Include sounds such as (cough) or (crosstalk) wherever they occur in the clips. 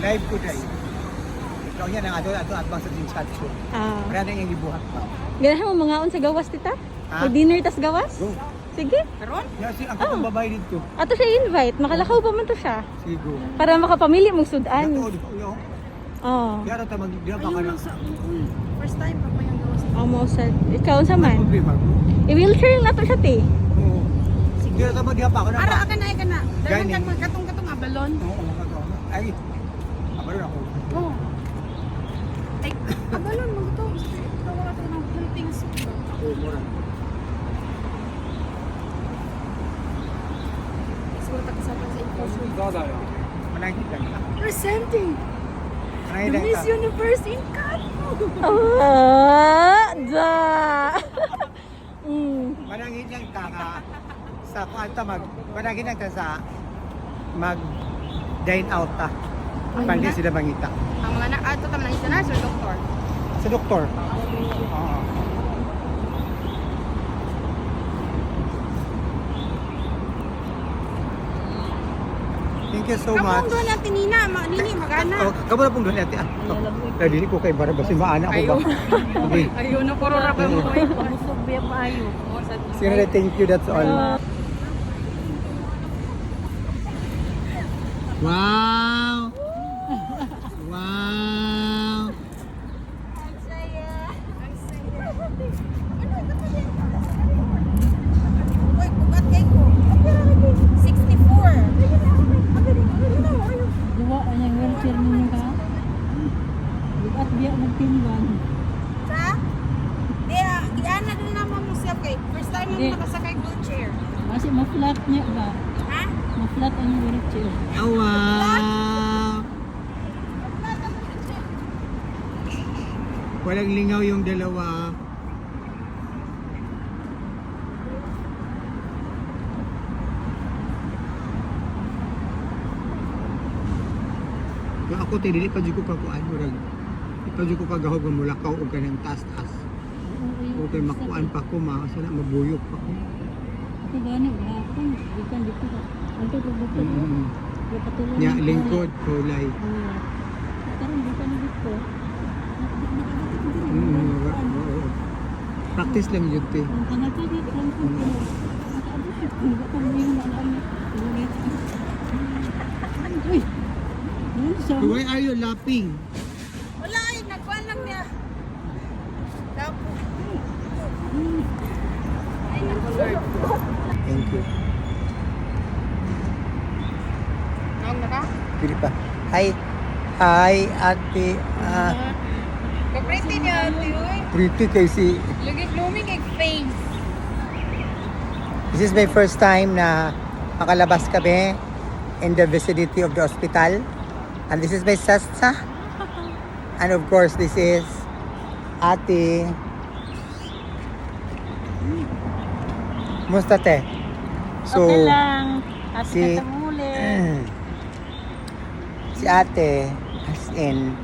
mag-live ko dahil. Ikaw yan ang ato ato at bang sa show. Ah. Wala na yung ibuhat pa. Ganahan mo mga on sa gawas tita? Ha? Mag dinner tas gawas? Go. Sige. Karon? Yan si ang katong babae dito. Ato siya invite. Makalakaw pa man to siya. Sige go. Para makapamili mong sudan. to, di ko yo. Oh. Yara ta mag diya ba ka na. First time pa pa yung gawas. Almost ikaw sa man. Problema. I-wheelchair na to siya te. Oo. Yara ta mag diya pa ako na. Ara ka na, ka na. Dahil Gani. kan katong katong abalon. Oo, makagawa na. Ay. Abalo ako. Oh. Ay, abalon mo to. Tawa ka ng soup. Oo, mura. Siguro ta kasama sa info. Manangit lang. Presenting the Miss. Universe in Canto. Ah, da. mm. Manangit lang ka sa kwanta mag manangit lang ka sa mag dine out ta. Pandi sila mangita. Ang mga na, ato tam lang isa na, doktor. Sa doktor. Oo. Thank you so much. Kapong doon natin, Nina. Ma, Nini, magana. Oh, kamo na pong doon natin. Ah, dili ko kay Barabas, maana ko ba? Okay. Ayun, no, puro ra ba mo ko. Busog biya maayo. Sige na, thank you, that's all. Wow! Wow! Uy, bugat kay ko. 64. Duwa ang yung wheelchair ninyo ka. At biya magtimban. Sa? Di, ah, iyan na din naman mo siya kay. First time Di. mo nakasakay wheelchair. Kasi ma-flat niya ba? Ma-flat ang yung wheelchair. Oh, wow! Walang lingaw yung dalawa. Kung ako te dili pa jud ko kakuan murag ito jud ko kagahog ng mulakaw og kanang taas-taas. O kay makuan pa ko ma sana mabuyok pa ko. Ito gani, gahapon. Ikan dito ka. Ito ko dito. Mm. Na- lingkod kulay. Karon dito na dito. Practice lang yun te. Ang tangat ko po. Hindi ko yung mga. Uy! Why are you laughing? Wala ay, nagkuhan lang niya. Tapos, You. Nang naka? Pili pa. Hi. Hi, ate. Ah, Kapriti niya, ate, uy. pretty kay si... Lagi blooming egg face. This is my first time na makalabas kami in the vicinity of the hospital. And this is my sasta. (laughs) And of course, this is ate. Musta te? Okay lang. Kasi si- muli. (clears throat) si ate, as in,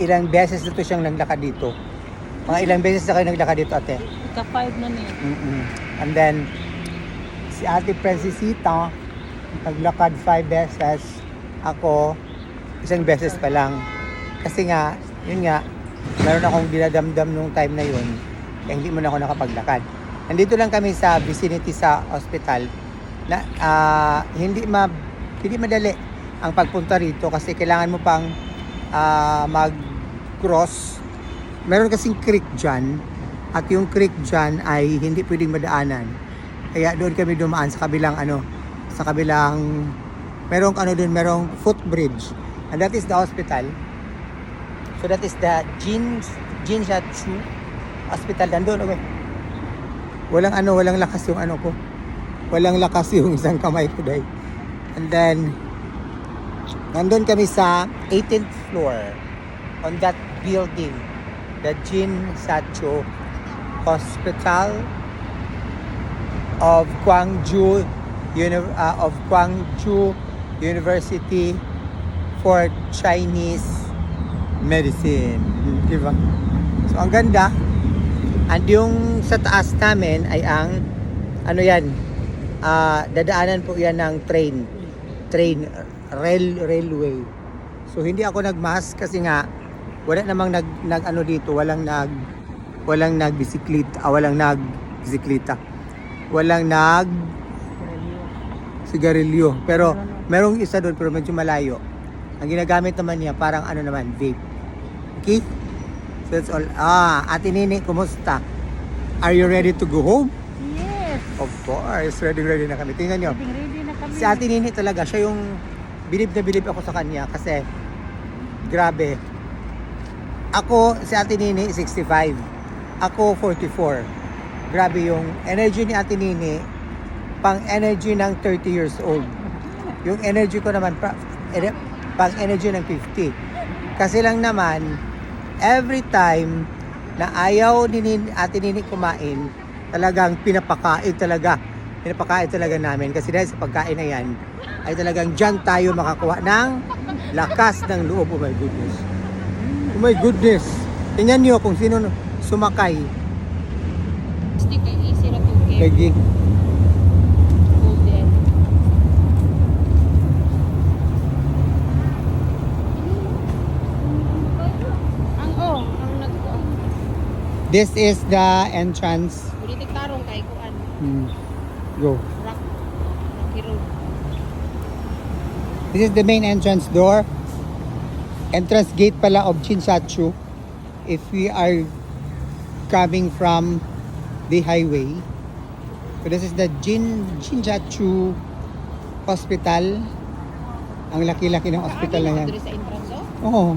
ilang beses na to siyang naglakad dito. Mga ilang beses na kayo naglakad dito, ate? Ika-five na niya. mm And then, si ate Francisita, naglakad five beses. Ako, isang beses pa lang. Kasi nga, yun nga, meron akong dinadamdam nung time na yun, kaya hindi mo na ako nakapaglakad. Nandito lang kami sa vicinity sa hospital na ah, hindi ma hindi madali ang pagpunta rito kasi kailangan mo pang ah, mag-cross. Meron kasing creek dyan at yung creek dyan ay hindi pwedeng madaanan. Kaya doon kami dumaan sa kabilang ano, sa kabilang merong ano doon, merong footbridge. And that is the hospital. So that is the Jin Jinshatsu Hospital nandun. Okay. Walang ano, walang lakas yung ano ko. Walang lakas yung isang kamay ko dahil. And then, nandun kami sa 18th floor on that building. The Jin Satcho Hospital of Gwangju Uni- uh, of Gwangju University for Chinese Medicine. Di ba? So, ang ganda. And yung sa taas namin ay ang ano yan, ah, dadaanan po yan ng train. Train rail railway. So hindi ako nagmask kasi nga wala namang nag, nag ano dito, walang nag walang nagbisikleta, ah, walang nagbisikleta. Walang nag sigarilyo. Pero merong isa doon pero medyo malayo. Ang ginagamit naman niya parang ano naman, vape. Okay? So that's all. Ah, Ate Nini, kumusta? Are you ready to go home? Yes. Of course, ready ready na kami. Tingnan nyo. Ready, ready na kami. Si Ate Nini talaga, siya yung bilib na bilib ako sa kanya kasi grabe. Ako, si Ate Nini, 65. Ako, 44. Grabe yung energy ni Ate Nini, pang energy ng 30 years old. Yung energy ko naman, pang energy ng 50. Kasi lang naman, every time na ayaw ni Nin- Ate Nini kumain, talagang pinapakain talaga. Pinapakain talaga namin. Kasi dahil sa pagkain na yan, ay talagang dyan tayo makakuha ng lakas ng loob. Oh my goodness. Oh my goodness. Tingnan nyo kung sino sumakay Stick kay easy ra to kay give Gig. golden. Ang oh, ang nagkuan. This is the entrance. Politik tarong kay kuan. Hmm. Go. Rock. Road. This is the main entrance door. Entrance gate pala of Chinsatsu. If we are coming from the highway. So this is the Jin Chinsatsu Hospital. Ang laki-laki ng hospital na yan. Diri sa entrance oh.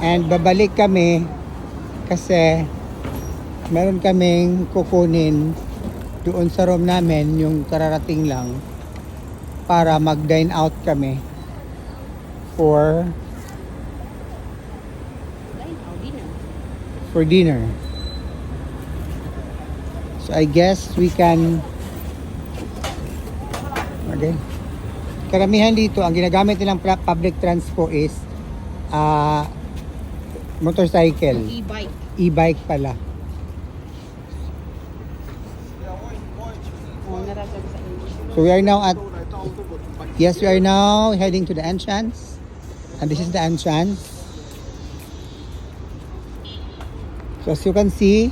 And babalik kami kasi meron kaming kukunin doon sa room namin yung kararating lang para mag-dine out kami for for dinner. So I guess we can Okay. Karamihan dito, ang ginagamit nilang public transport is ah motorcycle, E-bike. e-bike pala. Naragag sa inyo. So we are now at Yes, we are now heading to the entrance. And this is the entrance. So as you can see,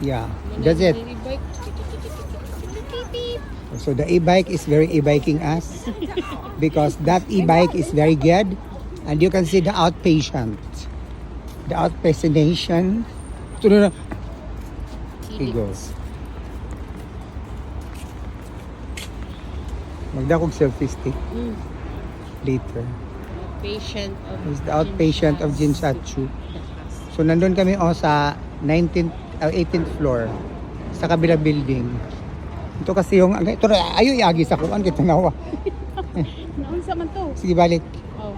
yeah, that's it. So the e-bike is very e-biking us (laughs) because that e-bike is very good and you can see the outpatient. The outpatient. Ito na na. He goes. Magdakog selfie stick Mm. later. Patient of It's the outpatient of Jinsatsu. So nandun kami oh sa 19th, uh, 18th floor sa kabilang building. Ito kasi yung, ito ayo iagi sa kuan kita nawa. (laughs) Naunsa man to? Sige balik. Oh.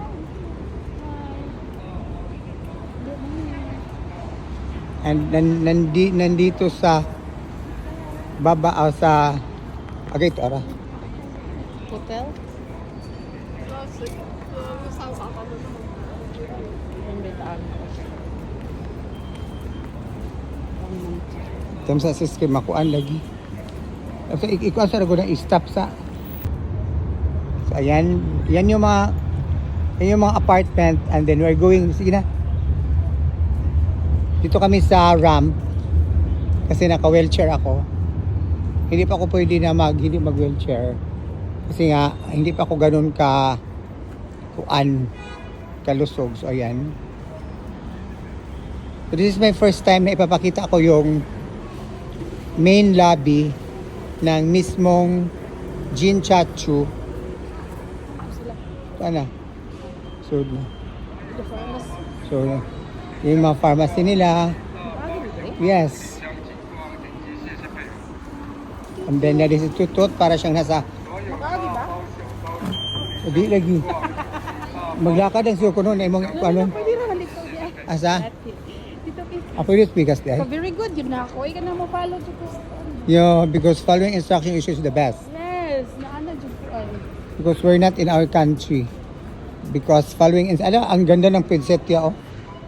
And nan, nandi, nandito sa baba o sa agay ito ara. Hotel? Tam sa siskim makuan lagi. So ik ikuan sa rago na i-stop sa. So ayan, yan yung mga yan yung mga apartment and then we're going sige na. Dito kami sa ramp kasi naka-wheelchair ako. Hindi pa ako pwede na mag hindi mag-wheelchair kasi nga hindi pa ako ganun ka kuan kalusog. So ayan. So this is my first time na ipapakita ko yung main lobby ng mismong Jinchachu. Ano? So, so, yung mga pharmacy nila. Yes. And then there is tutot para siyang nasa Hindi lagi. Maglakad ang suko noon. Imong ano? Halikaw diya. Asa? Ako yung speakers So, dahil. very good yun na ako. Ika na mo follow dito. Yeah, because following instruction is the best. Yes, naana jud ay. Because we're not in our country. Because following, ano, ang ganda ng poinsettia, oh.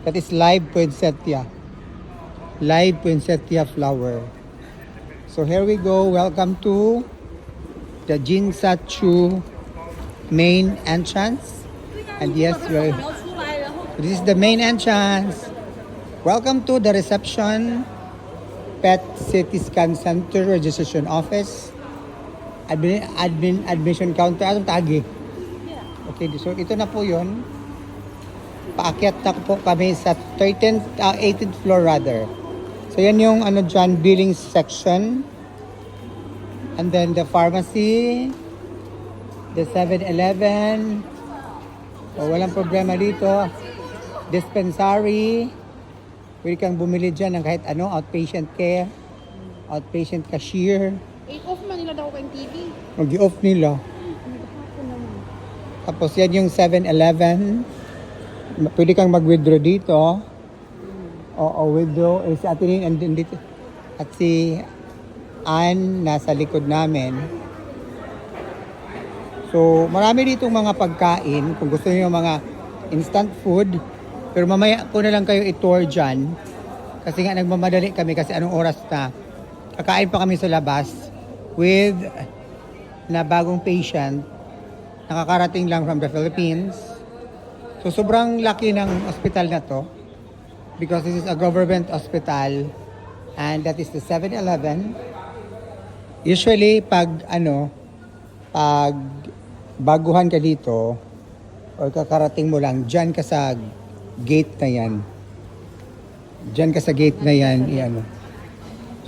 That is live poinsettia. Live poinsettia flower. So here we go. Welcome to the Jinsatchu main entrance. And yes, we're, this is the main entrance. Welcome to the reception Pet City Scan Center Registration Office. Admin, admin admission counter. Anong tagi? Okay, so ito na po yun. Paakyat na po kami sa 13th, ah, 18th floor rather. So yan yung ano dyan, billing section. And then the pharmacy, the 7-Eleven. So walang problema dito. Dispensary. Pwede kang bumili dyan ng kahit ano, outpatient care, outpatient cashier. 8 off man nila daw kayong TV. Mag-off nila. Tapos yan yung 7-Eleven. Pwede kang mag-withdraw dito. Oo, withdraw. Eh, si Ate Ning andun dito. At si Ann nasa likod namin. So, marami ditong mga pagkain. Kung gusto niyo mga instant food. Pero mamaya ko na lang kayo i-tour dyan. Kasi nga nagmamadali kami kasi anong oras na. Kakain pa kami sa labas with na bagong patient nakakarating lang from the Philippines. So sobrang laki ng hospital na to because this is a government hospital and that is the 7-Eleven. Usually pag ano pag baguhan ka dito or kakarating mo lang diyan ka sa gate na yan. Diyan ka sa gate na yan, i-ano.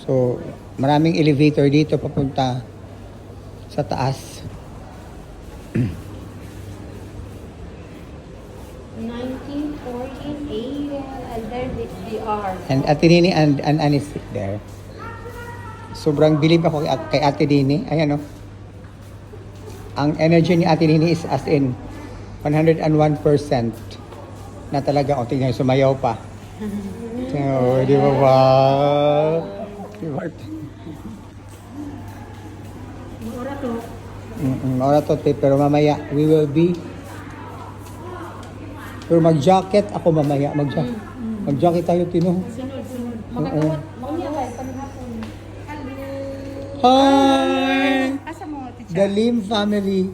So, maraming elevator dito papunta sa taas. And Ate Nini and, and Annie there. Sobrang bilib ako kay, Ate Nini. Ayan o. Ang energy ni Ate Nini is as in 101% na talaga. O, tingnan, sumayaw pa. Oh, di ba ba? Di ba? Ora to. Ora to, pero mamaya, we will be pero mag-jacket ako mamaya. Mag-jacket, mag-jacket tayo, Tino. Sunod. Maunya kay panghapon. Hi! Asa mo, teacher? The Lim family.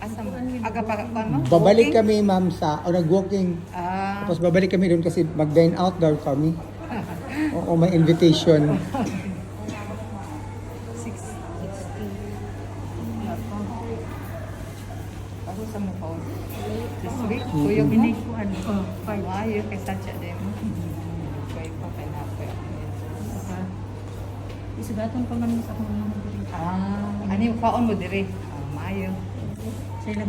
Asa mo? Aga pa pa mo? Babalik kami, ma'am, sa, o nag-walking. Ah, Tapos babalik kami doon kasi mag-dine out daw kami. (laughs) Oo, may invitation. (laughs) Maayo kay Satya din. Kuya pa kay na kuya. Isugatan pa man sa akong mga diri. Ah, ani paon mo dire? Ah, maayo. Lang